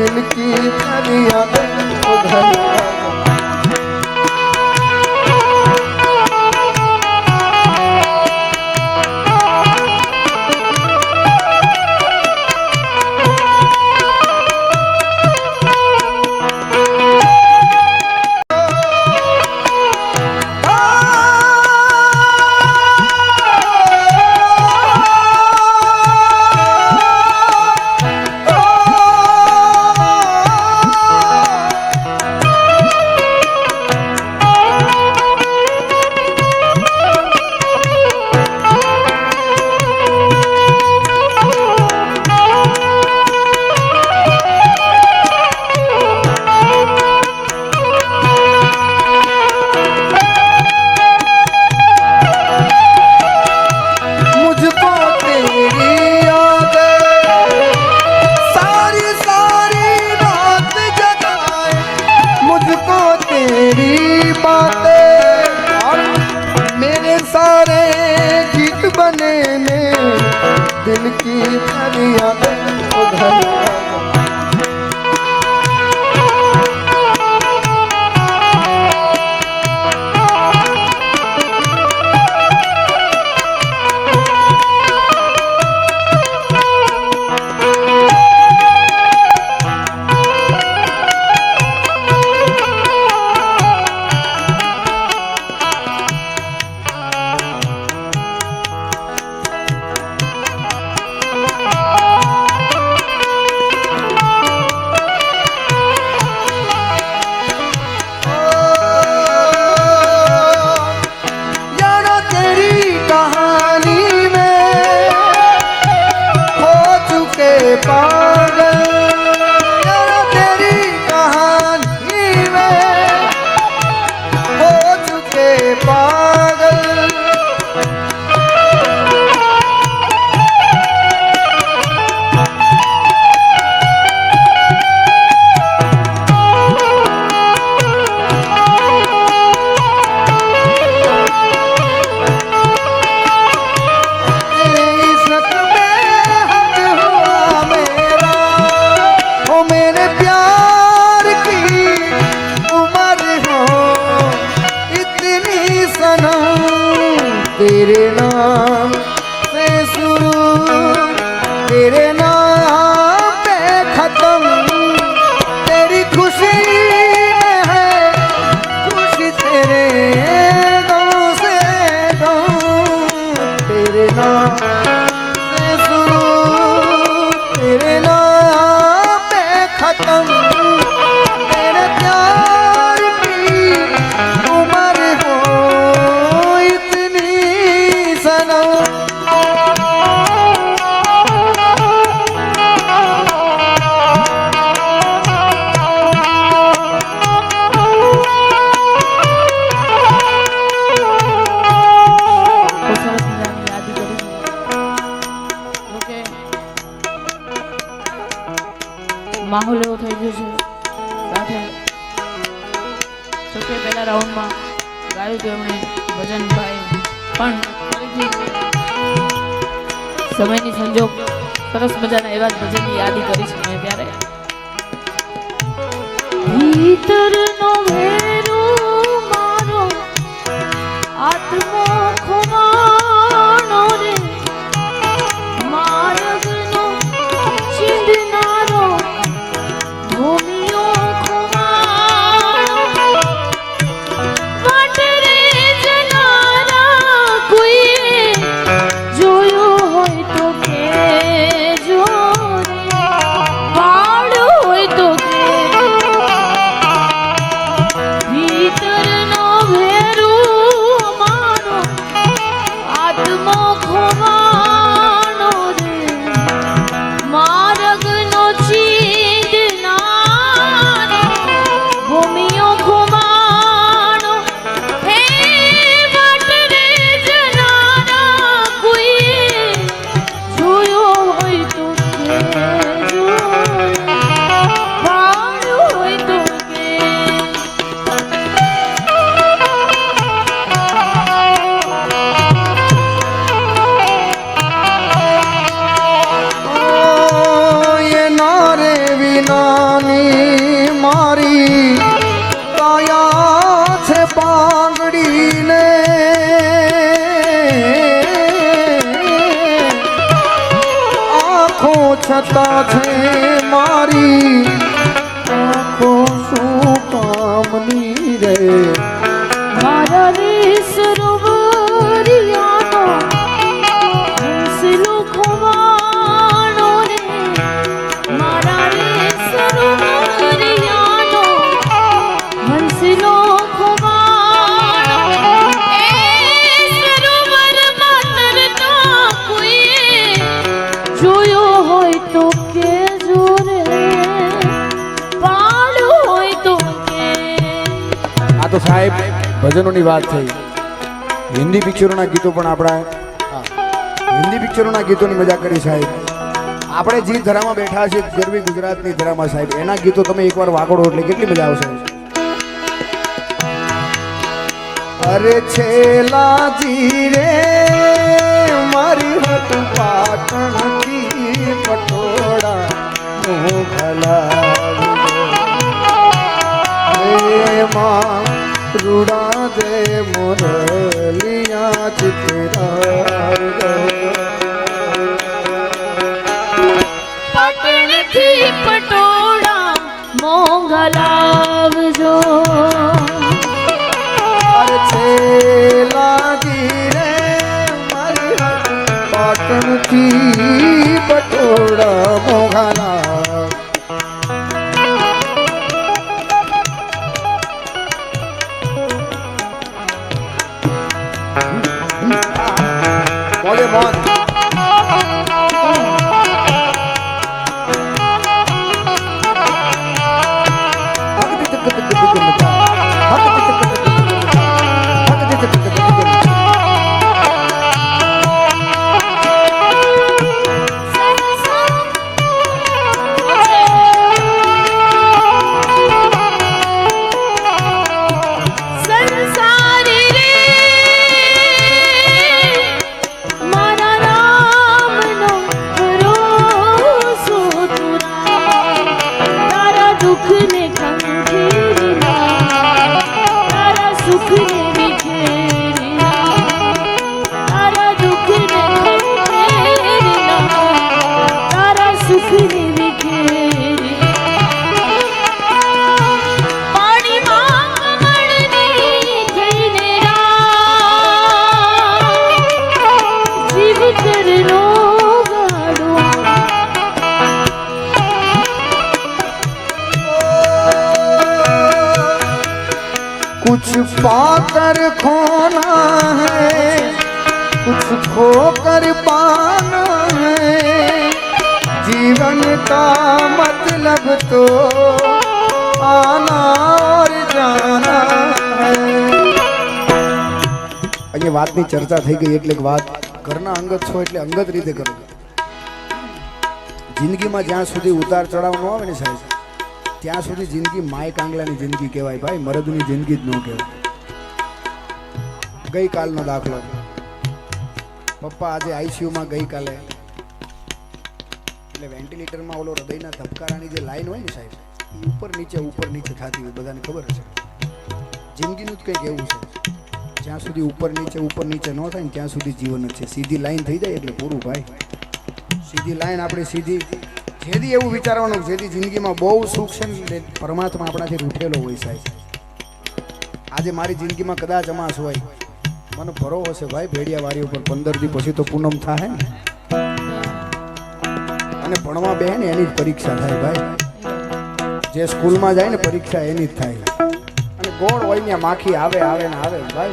दिल की याद उधर દિલ કી ફરિયાદ ઉધર নাম માહોલ એવો થઈ ગયો છે. સૌથી પહેલા રાઉન્ડમાં ગાયું હતું એમણે ભજનભાઈ પણ સમયની સંજોગ સરસ મજાના એવા જ ભજનની યાદી કરી છે મેં ત્યારે. સાહેબ, ભજનોની વાત થઈ. હિન્દી પિક્ચરોના ગીતો પણ આપણા હિન્દી પિક્ચરોના ગીતોની મજા કરી, સાહેબ. આપણે જે ધરામાં બેઠા છીએ ગરવી ગુજરાતની ધરામાં, સાહેબ, એના ગીતો તમે એકવાર વાગડો એટલે કેટલી મજા આવશે? અરે છેલા જીરે, મારી હટ પાટણથી પટોળા મોઘલા માં રૂડા દે મોરલિયા ચિતરા પાટણથી પટોળા મોંઘા कुछ पाकर खोना है कुछ खोकर पाना है जीवन का मतलब तो आना और जाना है અહીંયા વાતની ચર્ચા થઈ ગઈ એટલે વાત ઘરના અંગત છો એટલે અંગત રીતે કરો જિંદગીમાં જ્યાં સુધી ઉતાર ચડાવ ન આવે ને સાહેબ ત્યાં સુધી જિંદગી માય કાંગલાની જિંદગી કહેવાય ભાઈ મરદની જિંદગી જ ન કહેવાય ગઈકાલનો દાખલો પપ્પા આજે આઈસીયુમાં ગઈકાલે. એટલે વેન્ટિલેટરમાં ઓલો હૃદયના ધબકારાની જે લાઈન હોય ને સાહેબ એ ઉપર નીચે ઉપર નીચે થતી હોય, બધાને ખબર છે જિંદગીનું જ કંઈક એવું છે. જ્યાં સુધી ઉપર નીચે ઉપર નીચે ન થાય ને ત્યાં સુધી જીવન જ છે. સીધી લાઈન થઈ જાય એટલે પૂરું ભાઈ. સીધી લાઈન આપણે સીધી જેથી એવું વિચારવાનું જેથી જિંદગીમાં બહુ સુખ છે ને પરમાત્મા આપણાથી રૂઠેલો હોય સાહેબ. આજે મારી જિંદગીમાં કદાચ અમાસ હોય મને ભરો છે ભાઈ ભેડિયા વાળી ઉપર પંદર દી પછી તો પૂનમ થાય ને. અને ભણવા બે ને એની જ પરીક્ષા થાય ભાઈ. જે સ્કૂલમાં જાય ને પરીક્ષા એની જ થાય. અને ગોળ હોય ને, માખી આવે આવે ને, આવે ભાઈ.